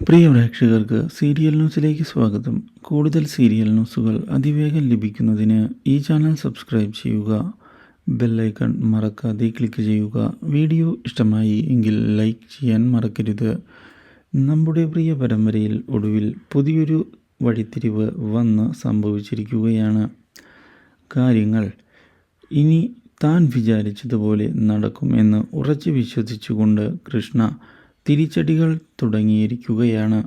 പ്രിയ പ്രേക്ഷകർക്ക് സീരിയൽ ന്യൂസിലേക്ക് സ്വാഗതം. കൂടുതൽ സീരിയൽ ന്യൂസുകൾ അതിവേഗം ലഭിക്കുന്നതിന് ഈ ചാനൽ സബ്സ്ക്രൈബ് ചെയ്യുക. ബെല്ലൈക്കൺ മറക്കാതെ ക്ലിക്ക് ചെയ്യുക. വീഡിയോ ഇഷ്ടമായി എങ്കിൽ ലൈക്ക് ചെയ്യാൻ മറക്കരുത്. നമ്മുടെ പ്രിയ പരമ്പരയിൽ ഒടുവിൽ പുതിയൊരു വഴിത്തിരിവ് വന്ന് സംഭവിച്ചിരിക്കുകയാണ്. കാര്യങ്ങൾ. ഇനി താൻ വിചാരിച്ചതുപോലെ നടക്കും എന്ന് ഉറച്ചു വിശ്വസിച്ചുകൊണ്ട് കൃഷ്ണ തിരിച്ചടികൾ തുടങ്ങിയിരിക്കുകയാണ്.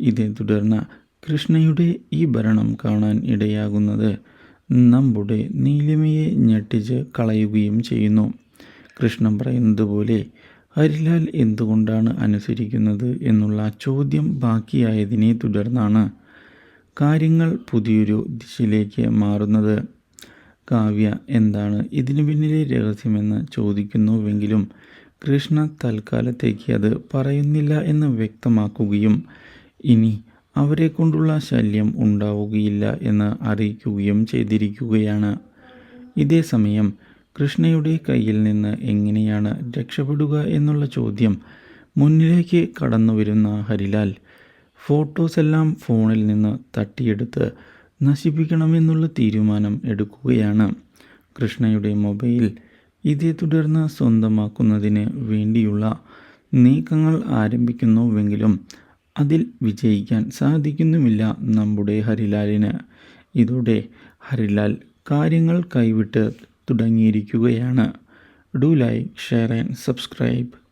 ഇതേ തുടർന്ന് കൃഷ്ണയുടെ ഈ ഭരണം കാണാൻ ഇടയാകുന്നത് നമ്മുടെ നീലിമയെ ഞെട്ടിച്ച് കളയുകയും ചെയ്യുന്നു. കൃഷ്ണൻ പറയുന്നത് പോലെ ഹരിലാൽ എന്തുകൊണ്ടാണ് അനുസരിക്കുന്നത് എന്നുള്ള ചോദ്യം ബാക്കിയായതിനെ തുടർന്നാണ് കാര്യങ്ങൾ പുതിയൊരു ദിശയിലേക്ക് മാറുന്നത്. കാവ്യ എന്താണ് ഇതിനു പിന്നിലെ രഹസ്യമെന്ന് ചോദിക്കുന്നുവെങ്കിലും കൃഷ്ണ തൽക്കാലത്തേക്ക് അത് പറയുന്നില്ല എന്ന് വ്യക്തമാക്കുകയും ഇനി അവരെ കൊണ്ടുള്ള ശല്യം ഉണ്ടാവുകയില്ല എന്ന് അറിയിക്കുകയും ചെയ്തിരിക്കുകയാണ്. ഇതേ സമയം കൃഷ്ണയുടെ കയ്യിൽ നിന്ന് എങ്ങനെയാണ് രക്ഷപ്പെടുക എന്നുള്ള ചോദ്യം മുന്നിലേക്ക് കടന്നു വരുന്ന ഹരിലാൽ ഫോട്ടോസ് എല്ലാം ഫോണിൽ നിന്ന് തട്ടിയെടുത്ത് നശിപ്പിക്കണമെന്നുള്ള തീരുമാനം എടുക്കുകയാണ്. കൃഷ്ണയുടെ മൊബൈൽ ഇതേ തുടർന്ന് സ്വന്തമാക്കുന്നതിന് വേണ്ടിയുള്ള നീക്കങ്ങൾ ആരംഭിക്കുന്നുവെങ്കിലും അതിൽ വിജയിക്കാൻ സാധിക്കുന്നുമില്ല നമ്മുടെ ഹരിലാലിന്. ഇതോടെ ഹരിലാൽ കാര്യങ്ങൾ കൈവിട്ട് തുടങ്ങിയിരിക്കുകയാണ്. Do like share and subscribe.